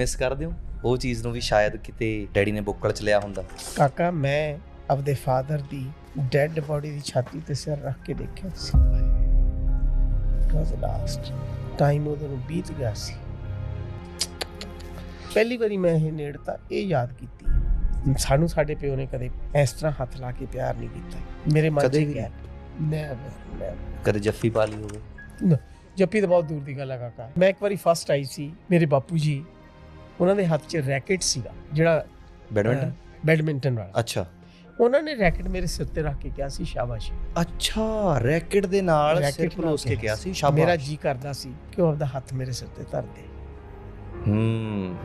Miss ਕਰਦੇ ਹੋ? ਉਹ ਚੀਜ਼ ਨੂੰ ਵੀ ਸ਼ਾਇਦ ਕਿਤੇ ਡੈਡੀ ਨੇ ਬੁੱਕਲ ਚ ਲਿਆ ਹੁੰਦਾ। ਕਾਕਾ ਮੈਂ ਆਪਦੇ ਫਾਦਰ ਦੀ ਡੈੱਡ ਬੋਡੀ ਦੀ ਛਾਤੀ ਤੇ ਸਿਰ ਰੱਖ ਕੇ ਦੇਖਿਆ ਸੀ। ਵਾਸ ਲਾਸਟ ਟਾਈਮ ਉਹਦੇ ਨੂੰ ਬੀਤ ਗਿਆ ਸੀ। ਪਹਿਲੀ ਵਾਰੀ ਮੈਂ ਇਹ ਨੇੜਤਾ ਇਹ ਯਾਦ ਕੀਤੀ। ਸਾਨੂੰ ਸਾਡੇ ਪਿਓ ਨੇ ਕਦੇ ਇਸ ਤਰ੍ਹਾਂ ਹੱਥ ਲਾ ਕੇ ਪਿਆਰ ਨਹੀਂ ਕੀਤਾ। ਮੇਰੇ ਮਨ 'ਚ ਗਿਆ ਨੈਵਰ ਕਦੇ ਜੱਫੀ ਪਾ ਲਈ ਹੋਵੇ? ਜੱਪੀ ਤਾਂ ਬਹੁਤ ਦੂਰ ਦੀ ਗੱਲ ਹੈ ਕਾਕਾ। ਮੈਂ ਇੱਕ ਵਾਰੀ ਫਸਟ ਆਈ ਸੀ ਮੇਰੇ ਬਾਪੂ ਜੀ ਉਹਨਾਂ ਦੇ ਹੱਥ 'ਚ ਰੈਕਟ ਸੀਗਾ ਜਿਹੜਾ ਬੈਡਮਿੰਟਨ? ਬੈਡਮਿੰਟਨ ਵਾਲਾ। ਅੱਛਾ। ਉਹਨਾਂ ਨੇ ਰੈਕਟ ਮੇਰੇ ਸਿਰ ਤੇ ਰੱਖ ਕੇ ਕਿਹਾ ਸੀ ਸ਼ਾਬਾਸ਼। ਅੱਛਾ ਰੈਕਟ ਦੇ ਨਾਲ ਸਿਰ ਪਲੋਸ ਕੇ ਕਿਹਾ ਸੀ। ਮੇਰਾ ਸ਼ਾਬਾਸ਼। ਜੀ ਕਰਦਾ ਸੀ ਕਿ ਉਹ ਆਪਦਾ ਹੱਥ ਮੇਰੇ ਸਿਰ ਤੇ ਧਰ ਦੇ। ਹੂੰ।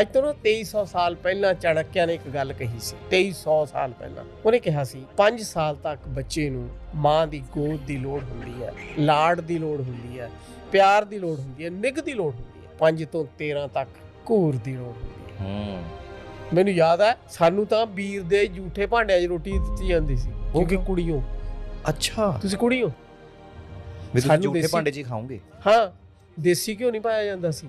ਅੱਜ ਤੋਂ ਨਾ 2300 ਸਾਲ ਪਹਿਲਾਂ ਚਾਣਕਿਆ ਨੇ ਇੱਕ ਗੱਲ ਕਹੀ ਸੀ 2300 ਸਾਲ ਪਹਿਲਾਂ। ਉਹਨੇ ਕਿਹਾ ਸੀ 5 ਸਾਲ ਤੱਕ ਬੱਚੇ ਨੂੰ ਮਾਂ ਦੀ ਗੋਦ ਦੀ ਲੋੜ ਹੁੰਦੀ ਹੈ ਲਾਡ ਦੀ ਲੋੜ ਹੁੰਦੀ ਹੈ ਪਿਆਰ ਦੀ ਲੋੜ ਹੁੰਦੀ ਹੈ ਨਿੱਘ ਦੀ ਲੋੜ ਹੁੰਦੀ ਹੈ। 5 ਤੋਂ 13 ਤੱਕ ਘੂਰ ਦੀ ਹੁੰਦੀ ਹੈ। ਹੂੰ। ਮੈਨੂੰ ਯਾਦ ਹੈ ਸਾਨੂੰ ਤਾਂ ਵੀਰ ਦੇ ਝੂਠੇ ਭਾਂਡਿਆਂ 'ਚ ਰੋਟੀ ਦਿੱਤੀ ਜਾਂਦੀ ਸੀ ਕਿਉਂਕਿ ਕਿਉਂ? ਕੁੜੀਓ। ਅੱਛਾ। ਤੁਸੀਂ ਕੁੜੀ ਹੋ ਵੀ ਤੁਸੀਂ ਝੂਠੇ ਭਾਂਡੇ 'ਚ ਹੀ ਖਾਓਗੇ? ਹਾਂ ਦੇਸੀ ਘਿਓ ਨਹੀਂ ਪਾਇਆ ਜਾਂਦਾ ਸੀ।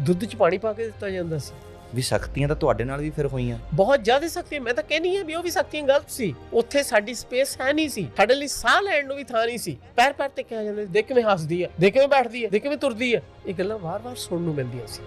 ਦੁੱਧ 'ਚ ਪਾਣੀ ਪਾ ਕੇ ਦਿੱਤਾ ਜਾਂਦਾ ਸੀ। ਵੀ ਸਖਤੀਆਂ ਤਾਂ ਤੁਹਾਡੇ ਨਾਲ ਵੀ ਫਿਰ ਹੋਈਆਂ। ਬਹੁਤ ਜ਼ਿਆਦਾ ਸਖਤੀ ਮੈਂ ਤਾਂ ਕਹਿੰਨੀ ਆ ਵੀ ਉਹ ਵੀ ਸਖਤੀਆਂ ਗਲਤ ਸੀ। ਉੱਥੇ ਸਾਡੀ ਸਪੇਸ ਹੈ ਨਹੀਂ ਸੀ। ਸਾਡੇ ਲਈ ਸਾਹ ਲੈਣ ਨੂੰ ਵੀ ਥਾਂ ਨਹੀਂ ਸੀ। ਪੈਰ ਪੈਰ ਤੇ ਕਿਹਾ ਜਾਂਦਾ ਸੀ, ਦੇਖ ਕਿਵੇਂ ਹੱਸਦੀ ਆ ਦੇਖ ਕਿਵੇਂ ਬੈਠਦੀ ਆ ਦੇਖ ਕਿਵੇਂ ਤੁਰਦੀ ਆ। ਇਹ ਗੱਲਾਂ ਵਾਰ-ਵਾਰ ਸੁਣਨ ਨੂੰ ਮਿਲਦੀਆਂ ਸੀ।